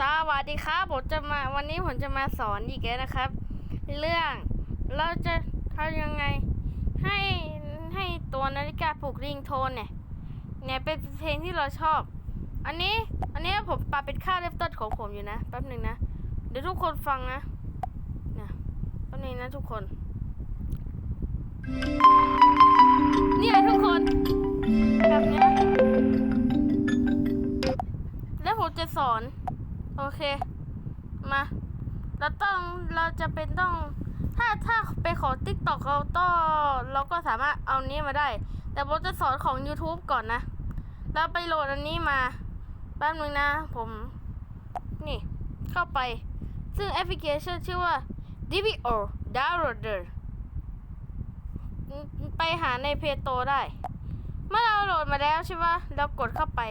สวัสดีครับผมจะมาวันนี้ผมจะมาสอนอีกแล้วนะครับ เรื่องเราจะทำยังไง ให้ให้ตัวนาฬิกาปลุกริงโทนเนี่ยเนี่ยเป็นเพลงที่เราชอบ อันนี้อันนี้ผมปรับเป็นค่าเริ่มต้นของผมอยู่นะแป๊บหนึ่งนะเดี๋ยวทุกคนฟังนะนะแป๊บนึงนะทุกคนเนี่ยทุกคนแบบนี้แล้วผมจะสอน โอเค มา เราต้อง เราจะเป็นต้อง ถ้า ถ้าไปขอ t ิ k t o k เราต้อง เราก็สามารถเอานี้มาได้ แต่ผมจะสอนของ YouTube ก่อนนะ เราไปโหลดอันนี้มา แป๊บนึงนะ ผม นี่ เข้าไป ซึ่งแอปพลิเคชันชื่อว่า DVO Downloader ไปหาในเพจโตได้ เมื่อเราโหลดมาแล้วใช่ปะเรากดเข้าไป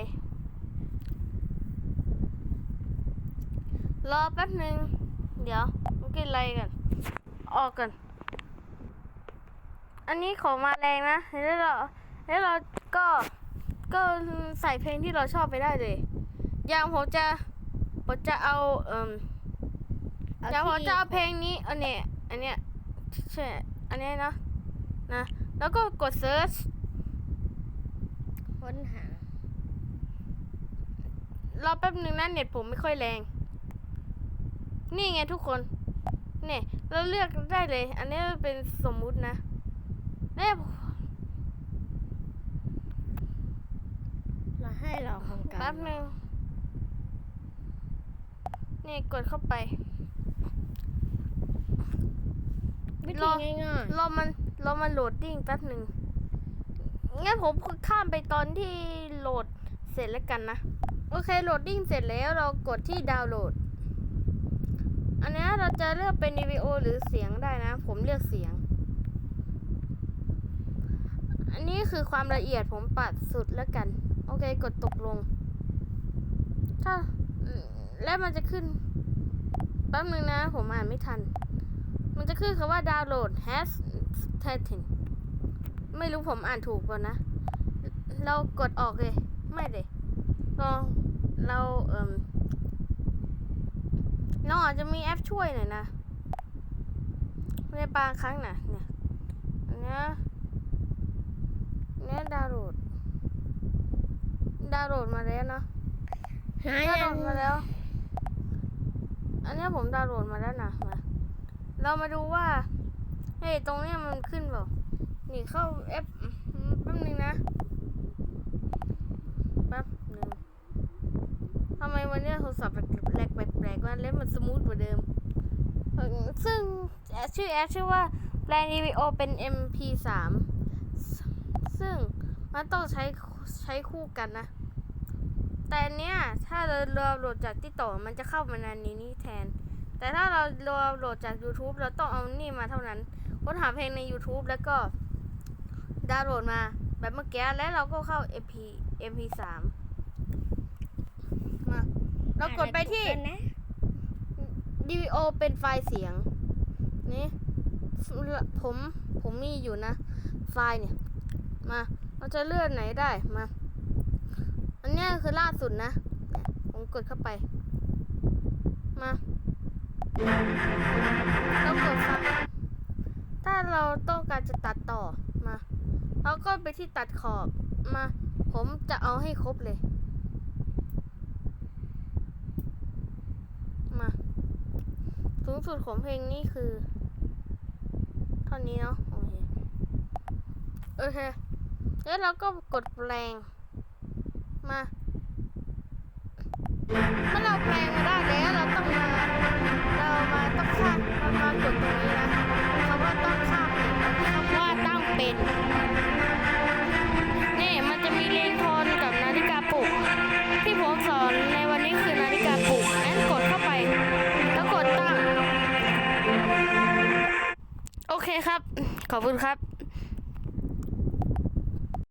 รอแป๊บหนึ่งเดี๋ยวมันกินอะไรกัน ออกกัน อันนี้ของมาแรงนะแล้วเราแล้วเราก็ก็ใส่เพลงที่เราชอบไปได้เลย อย่างผมจะผมจะเอาเอ่มอย่างผมจะเอาเพลงนี้อันเนี้ยอันเนี้ยใช่อันเนี้ยนะนะแล้วก็กด search ค้นหา รอแป๊บหนึ่งนะเน็ตผมไม่ค่อยแรง นี่ไงทุกคน เนี่ย เราเลือกได้เลย อันนี้เป็นสมมุตินะเนี่ยเราให้เราทำการแป๊บหนึ่งนี่กดเข้าไปวิรธีอง่ายรอมันรอมันโหลดดิ้งแป๊บหนึ่งงั้นผมข้ามไปตอนที่โหลดเสร็จแล้วกันนะ โอเคโหลดดิ้งเสร็จแล้วเรากดที่ดาวน์โหลดอั นะเราจะเลือกเป็นวิดีโอหรือเสียงได้นะ ผมเลือกเสียง อันนี้คือความละเอียดผมปัดสุดแล้วกัน โอเคกดตกลง ถ้าแล้วมันจะขึ้นแป๊บนึงนะ ผมอ่านไม่ทัน มันจะขึ้นคำว่าดาวน์โหลด has started ไม่รู้ผมอ่านถูกป่ะนะ เรากดออกเลย ไม่เลยเราเราเอ่ม เราอาจจะมีแอปช่วยหน่อยนะในบางครั้งนะเนี่ยอันเนี้ยอันเนี้ยดาวน์โหลดดาวน์โหลดมาแล้วเนาะๆหาดาวน์โหลยังดมาแล้ว อันเนี้ยผมดาวน์โหลดมาแล้วนะมาเรามาดูว่าเฮ้ยตรงเนี้ยมันขึ้นเปล่านี่เข้าแอปอืมแป๊บนึงนะ แป๊บหนึ่งทำไมวันเนี้ยโทรศัพท์แปล กๆแปลกๆว่าเล่นมันสมูทกว่าเดิม ซึ่งแอปชื่อแอปชื่อว่าแปลงวิดีโอเป็น MP3 ซึ่งมันต้องใช้ใช้คู่กันนะ แต่อันเนี้ยถ้าเราเราโหลดจากที่ต่อมันจะเข้ามาในนี้นี่แทน แต่ถ้าเราเราโหลดจาก YouTube เราต้องเอานี่มาเท่านั้นค้นหาเพลงใน YouTube แล้วก็ดาวน์โหลดมาแบบเมื่อกี้แล้วเราก็เข้า MP MP3 มาเรากดไปที่ อ่านใน Google นะ DVO เป็นไฟล์เสียง นี่ผมผมมีอยู่นะ ไฟล์เนี่ย มาเราจะเลื่อนไหนได้มา อันนี้คือล่าสุดนะ ผมกดเข้าไป มาเรากดฟังถ้าเราต้องการจะตัดต่อมาเราก็ไปที่ตัดขอบมา ผมจะเอาให้ครบเลย มา สูงสุดของเพลงนี้คือเท่านี้เนาะโอเคโอเคแล้วเราก็กดแปลงมาเมื่อเราแปลงมาได้แล้วเราต้องมาเรามาต้องข้ามเรามากดตรงนี้นะคำว่าต้องข้ามเนี่ยคำว่าตั้งเป็น เคครับ ขอบคุณครับ